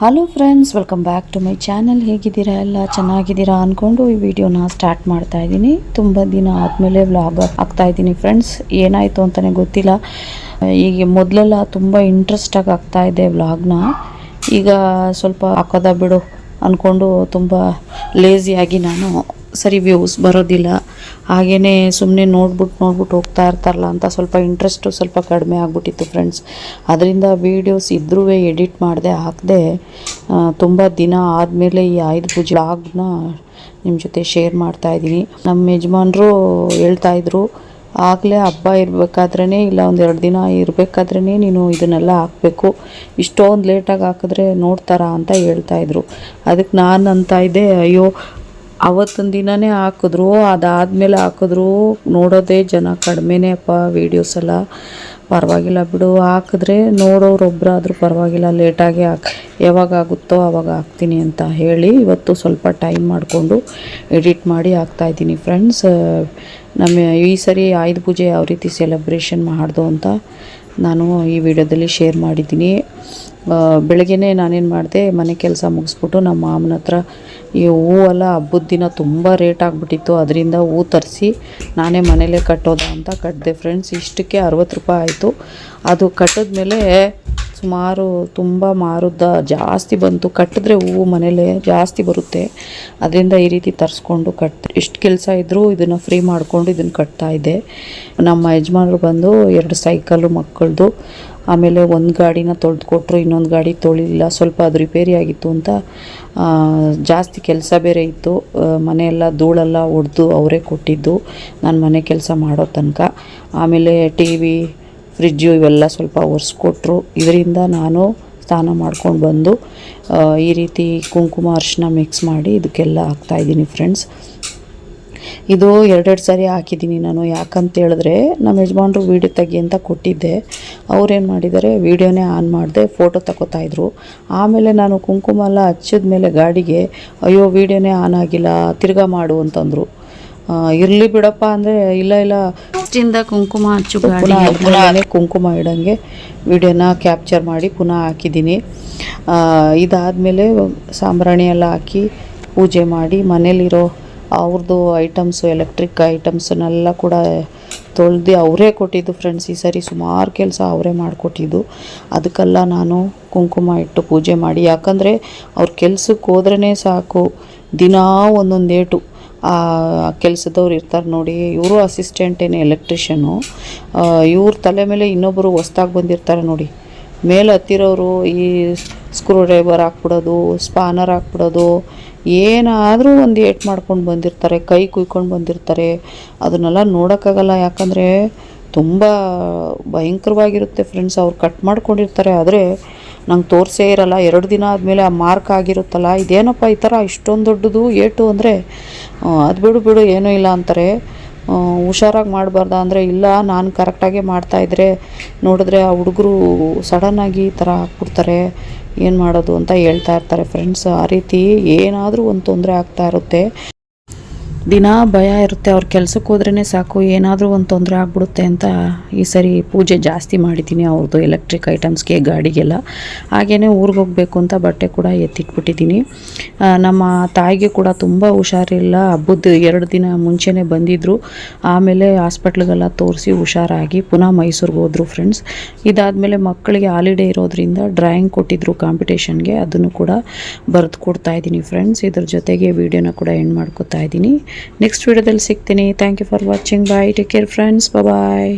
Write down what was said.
Hello friends welcome back to my channel ಹೇಗಿದ್ದೀರಾ ಎಲ್ಲ? ಚೆನ್ನಾಗಿದ್ದೀರಾ ಅಂದ್ಕೊಂಡು ಈ ವಿಡಿಯೋನ ಸ್ಟಾರ್ಟ್ ಮಾಡ್ತಾ ಇದ್ದೀನಿ. ತುಂಬ ದಿನ ಆದಮೇಲೆ ವ್ಲಾಗ್ ಆಗ್ತಾ ಇದ್ದೀನಿ ಫ್ರೆಂಡ್ಸ್ ಏನಾಯಿತು ಅಂತಲೇ ಗೊತ್ತಿಲ್ಲ. ಈಗ ಮೊದಲೆಲ್ಲ ತುಂಬ ಇಂಟ್ರೆಸ್ಟಾಗಿ ಆಗ್ತಾ ಇದೆ ವ್ಲಾಗ್ನ ಈಗ ಸ್ವಲ್ಪ ಹಾಕೋದ ಬಿಡು. ಅಂದ್ಕೊಂಡು ತುಂಬ ಲೇಸಿಯಾಗಿ ನಾನು ಸರಿ ವ್ಯೂಸ್ ಬರೋದಿಲ್ಲ. ಹಾಗೆಯೇ ಸುಮ್ಮನೆ ನೋಡ್ಬಿಟ್ಟು ನೋಡ್ಬಿಟ್ಟು ಹೋಗ್ತಾ ಇರ್ತಾರಲ್ಲ ಅಂತ ಸ್ವಲ್ಪ ಇಂಟ್ರೆಸ್ಟು ಸ್ವಲ್ಪ ಕಡಿಮೆ ಆಗಿಬಿಟ್ಟಿತ್ತು ಫ್ರೆಂಡ್ಸ್ ಅದರಿಂದ ವೀಡಿಯೋಸ್ ಇದ್ರೂ ಎಡಿಟ್ ಮಾಡದೆ, ಹಾಕದೆ ತುಂಬ ದಿನ ಆದಮೇಲೆ ಈ ಆಯುಧ ಪೂಜೆ ಬ್ಲಾಗ್ನ ನಿಮ್ಮ ಜೊತೆ ಶೇರ್ ಮಾಡ್ತಾಯಿದ್ದೀನಿ ನಮ್ಮ ಯಜಮಾನರು ಹೇಳ್ತಾಯಿದ್ರು ಆಗಲೇ ಹಬ್ಬ ಇರಬೇಕಾದ್ರೇ ಇಲ್ಲ ಒಂದು ಎರಡು ದಿನ ಇರಬೇಕಾದ್ರೇ ನೀನು ಇದನ್ನೆಲ್ಲ ಹಾಕಬೇಕು. ಇಷ್ಟೊಂದು ಲೇಟಾಗಿ ಹಾಕಿದ್ರೆ ನೋಡ್ತಾರಾ ಅಂತ ಹೇಳ್ತಾಯಿದ್ರು ಅದಕ್ಕೆ ನಾನು ಅಂತ ಇದ್ದೆ, ಅಯ್ಯೋ ಅವತ್ತಿನ ದಿನನೇ ಹಾಕಿದ್ರು, ಅದಾದಮೇಲೆ ಹಾಕಿದ್ರು. ನೋಡೋದೇ ಜನ ಕಡಿಮೆನೇ ಅಪ್ಪ ವೀಡಿಯೋಸ್ ಎಲ್ಲ. ಪರವಾಗಿಲ್ಲ ಬಿಡು, ಹಾಕಿದ್ರೆ ನೋಡೋರೊಬ್ಬರಾದರೂ ಪರವಾಗಿಲ್ಲ, ಲೇಟಾಗಿ ಹಾಕಿ, ಯಾವಾಗ ಆಗುತ್ತೋ ಆವಾಗ ಹಾಕ್ತೀನಿ ಅಂತ ಹೇಳಿ ಇವತ್ತು ಸ್ವಲ್ಪ ಟೈಮ್ ಮಾಡಿಕೊಂಡು ಎಡಿಟ್ ಮಾಡಿ ಹಾಕ್ತಾಯಿದ್ದೀನಿ ಫ್ರೆಂಡ್ಸ್ ನಮ್ಮ ಈ ಸರಿ ಆಯುಧ ಪೂಜೆ ಯಾವ ರೀತಿ ಸೆಲೆಬ್ರೇಷನ್ ಮಾಡ್ದು ಅಂತ ನಾನು ಈ ವಿಡಿಯೋದಲ್ಲಿ ಶೇರ್ ಮಾಡಿದ್ದೀನಿ. ಬೆಳಗ್ಗೆನೇ ನಾನೇನು ಮಾಡಿದೆ, ಮನೆ ಕೆಲಸ ಮುಗಿಸ್ಬಿಟ್ಟು ನಮ್ಮ ಮಾಮನ ಹತ್ರ ಈ ಹೂವೆಲ್ಲ ಹಬ್ಬದ ದಿನ ತುಂಬ ರೇಟ್ ಆಗಿಬಿಟ್ಟಿತ್ತು. ಅದರಿಂದ ಹೂ ತರಿಸಿ ನಾನೇ ಮನೇಲೇ ಕಟ್ಟೋದ ಅಂತ ಕಟ್ಟಿದೆ ಫ್ರೆಂಡ್ಸ್. ಇಷ್ಟಕ್ಕೆ ಅರವತ್ತು ರೂಪಾಯಿ ಆಯಿತು. ಅದು ಕಟ್ಟಿದ್ಮೇಲೆ ಸುಮಾರು ತುಂಬ ಮಾರುದ್ದ ಜಾಸ್ತಿ ಬಂತು. ಕಟ್ಟಿದ್ರೆ ಹೂವು ಮನೇಲೆ ಜಾಸ್ತಿ ಬರುತ್ತೆ. ಅದರಿಂದ ಈ ರೀತಿ ತರಿಸ್ಕೊಂಡು ಕಟ್ ಎಷ್ಟು ಕೆಲಸ ಇದ್ದರೂ ಇದನ್ನು ಫ್ರೀ ಮಾಡಿಕೊಂಡು ಇದನ್ನು ಕಟ್ತಾ ಇದ್ದೆ. ನಮ್ಮ ಯಜಮಾನರು ಬಂದು ಎರಡು ಸೈಕಲ್ಲು ಮಕ್ಕಳದು ಆಮೇಲೆ ಒಂದು ಗಾಡಿನ ತೊಳೆದು ಕೊಟ್ಟರು ಇನ್ನೊಂದು ಗಾಡಿ ತೊಳಿಲಿಲ್ಲ, ಸ್ವಲ್ಪ ಅದು ರಿಪೇರಿ ಆಗಿತ್ತು ಅಂತ ಜಾಸ್ತಿ ಕೆಲಸ ಬೇರೆ ಇತ್ತು. ಮನೆಯೆಲ್ಲ ಧೂಳೆಲ್ಲ ಒಡೆದು ಅವರೇ ಕೊಟ್ಟಿದ್ದು. ನಾನು ಮನೆ ಕೆಲಸ ಮಾಡೋ ತನಕ. ಆಮೇಲೆ ಟಿ ವಿ ಫ್ರಿಜ್ಜು ಇವೆಲ್ಲ ಸ್ವಲ್ಪ ಒರೆಸ್ಕೊಟ್ರು. ಇದರಿಂದ ನಾನು ಸ್ನಾನ ಮಾಡ್ಕೊಂಡು ಬಂದು ಈ ರೀತಿ ಕುಂಕುಮ ಅರಿಶಿನ ಮಿಕ್ಸ್ ಮಾಡಿ ಇದಕ್ಕೆಲ್ಲ ಹಾಕ್ತಾಯಿದ್ದೀನಿ ಫ್ರೆಂಡ್ಸ್ ಇದು ಎರಡೆರಡು ಸಾರಿ ಹಾಕಿದ್ದೀನಿ ನಾನು. ಯಾಕಂತ ಹೇಳಿದ್ರೆ, ನಮ್ಮ ಯಜಮಾನ್ರು ವೀಡಿಯೋ ತೆಗಿ ಅಂತ ಕೊಟ್ಟಿದ್ದೆ. ಅವ್ರೇನು ಮಾಡಿದ್ದಾರೆ ವೀಡಿಯೋನೇ ಆನ್ ಮಾಡಿದೆ ಫೋಟೋ ತಗೋತಾಯಿದ್ರು ಆಮೇಲೆ ನಾನು ಕುಂಕುಮ ಎಲ್ಲ ಹಚ್ಚಿದ ಮೇಲೆ ಗಾಡಿಗೆ ಅಯ್ಯೋ ವೀಡಿಯೋನೇ ಆನ್ ಆಗಿಲ್ಲ ತಿರ್ಗಾ ಮಾಡು ಅಂತಂದರು. ಇರಲಿ ಬಿಡಪ್ಪ ಅಂದರೆ ಇಲ್ಲ ಇಲ್ಲ. ಅಷ್ಟಿಂದ ಕುಂಕುಮ ಹಚ್ಚು ಗಾಡಿ ಕುಂಕುಮ ಇಡಂಗೆ ವಿಡಿಯೋನ ಕ್ಯಾಪ್ಚರ್ ಮಾಡಿ ಪುನಃ ಹಾಕಿದ್ದೀನಿ. ಇದಾದಮೇಲೆ ಸಾಂಬ್ರಾಣಿ ಎಲ್ಲ ಹಾಕಿ ಪೂಜೆ ಮಾಡಿ ಮನೇಲಿರೋ ಅವ್ರದ್ದು ಐಟಮ್ಸು ಎಲೆಕ್ಟ್ರಿಕ್ ಐಟಮ್ಸನ್ನೆಲ್ಲ ಕೂಡ ತೊಳೆದು ಅವರೇ ಕೊಟ್ಟಿದ್ದು ಫ್ರೆಂಡ್ಸ್ ಈ ಸರಿ ಸುಮಾರು ಕೆಲಸ ಅವರೇ ಮಾಡಿಕೊಟ್ಟಿದ್ದು. ಅದಕ್ಕೆಲ್ಲ ನಾನು ಕುಂಕುಮ ಇಟ್ಟು ಪೂಜೆ ಮಾಡಿ. ಯಾಕಂದರೆ ಅವ್ರ ಕೆಲ್ಸಕ್ಕೆ ಹೋದ್ರೇ ಸಾಕು. ದಿನಾ ಒಂದೊಂದು ಏಟು ಆ ಕೆಲಸದವ್ರು ಇರ್ತಾರೆ ನೋಡಿ, ಇವರು ಅಸಿಸ್ಟೆಂಟೇನೆ ಎಲೆಕ್ಟ್ರಿಷಿಯನು ಇವ್ರ ತಲೆ ಮೇಲೆ ಇನ್ನೊಬ್ಬರು ಹೊಸ್ದಾಗಿ ಬಂದಿರ್ತಾರೆ ನೋಡಿ. ಮೇಲೆ ಹತ್ತಿರೋರು ಈ ಸ್ಕ್ರೂ ಡ್ರೈವರ್ ಹಾಕ್ಬಿಡೋದು ಸ್ಪಾನರ್ ಹಾಕ್ಬಿಡೋದು, ಏನಾದರೂ ಒಂದು ಏಟ್ ಮಾಡ್ಕೊಂಡು ಬಂದಿರ್ತಾರೆ, ಕೈ ಕುಯ್ಕೊಂಡು ಬಂದಿರ್ತಾರೆ. ಅದನ್ನೆಲ್ಲ ನೋಡೋಕ್ಕಾಗಲ್ಲ, ಯಾಕಂದರೆ ತುಂಬ ಭಯಂಕರವಾಗಿರುತ್ತೆ ಫ್ರೆಂಡ್ಸ್ ಅವ್ರು ಕಟ್ ಮಾಡ್ಕೊಂಡಿರ್ತಾರೆ, ಆದರೆ ನಂಗೆ ತೋರಿಸೇ ಇರಲ್ಲ. ಎರಡು ದಿನ ಆದಮೇಲೆ ಆ ಮಾರ್ಕ್ ಆಗಿರುತ್ತಲ್ಲ, ಇದೇನಪ್ಪ ಈ ಥರ ಇಷ್ಟೊಂದು ದೊಡ್ಡದು, ಏಟು ಅಂದರೆ ಅದು ಬಿಡು ಬಿಡು, ಏನೂ ಇಲ್ಲ ಅಂತಾರೆ. ಹುಷಾರಾಗಿ ಮಾಡಬಾರ್ದ ಅಂದರೆ ಇಲ್ಲ, ನಾನು ಕರೆಕ್ಟಾಗೇ ಮಾಡ್ತಾಯಿದ್ರೆ ನೋಡಿದ್ರೆ ಆ ಹುಡುಗರು ಸಡನ್ನಾಗಿ ಈ ಥರ ಹಾಕ್ಬಿಡ್ತಾರೆ ಏನು ಮಾಡೋದು ಅಂತ ಹೇಳ್ತಾ ಇರ್ತಾರೆ ಫ್ರೆಂಡ್ಸ್ ಆ ರೀತಿ ಏನಾದರೂ ಒಂದು ತೊಂದರೆ ಆಗ್ತಾ ಇರುತ್ತೆ. ದಿನ ಭಯ ಇರುತ್ತೆ, ಅವ್ರ ಕೆಲ್ಸಕ್ಕೆ ಹೋದ್ರೇ ಸಾಕು, ಏನಾದರೂ ಒಂದು ತೊಂದರೆ ಆಗ್ಬಿಡುತ್ತೆ ಅಂತ ಈ ಸರಿ ಪೂಜೆ ಜಾಸ್ತಿ ಮಾಡಿದ್ದೀನಿ ಅವ್ರದ್ದು ಎಲೆಕ್ಟ್ರಿಕ್ ಐಟಮ್ಸ್ಗೆ ಗಾಡಿಗೆಲ್ಲ. ಹಾಗೆಯೇ ಊರಿಗೆ ಹೋಗಬೇಕು ಅಂತ ಬಟ್ಟೆ ಕೂಡ ಎತ್ತಿಟ್ಬಿಟ್ಟಿದ್ದೀನಿ ನಮ್ಮ ತಾಯಿಗೆ ಕೂಡ ತುಂಬ ಹುಷಾರಿಲ್ಲ, ಹಬ್ಬದ ಎರಡು ದಿನ ಮುಂಚೆನೇ ಬಂದಿದ್ದರು ಆಮೇಲೆ ಹಾಸ್ಪಿಟ್ಲ್ಗೆಲ್ಲ ತೋರಿಸಿ ಹುಷಾರಾಗಿ ಪುನಃ ಮೈಸೂರಿಗೆ ಹೋದರು ಫ್ರೆಂಡ್ಸ್ ಇದಾದಮೇಲೆ ಮಕ್ಕಳಿಗೆ ಹಾಲಿಡೇ ಇರೋದ್ರಿಂದ ಡ್ರಾಯಿಂಗ್ ಕೊಟ್ಟಿದ್ದರು ಕಾಂಪಿಟೇಷನ್ಗೆ ಅದನ್ನು ಕೂಡ ಬರೆದು ಕೊಡ್ತಾ ಇದ್ದೀನಿ ಫ್ರೆಂಡ್ಸ್ ಇದ್ರ ಜೊತೆಗೆ ವೀಡಿಯೋನ ಕೂಡ ಎಂಡ್ ಮಾಡ್ಕೊತಾ ಇದ್ದೀನಿ ನೆಕ್ಸ್ಟ್ ವಿಡಿಯೋದಲ್ಲಿ ಸಿಗ್ತೀನಿ. Thank you for watching bye take care friends bye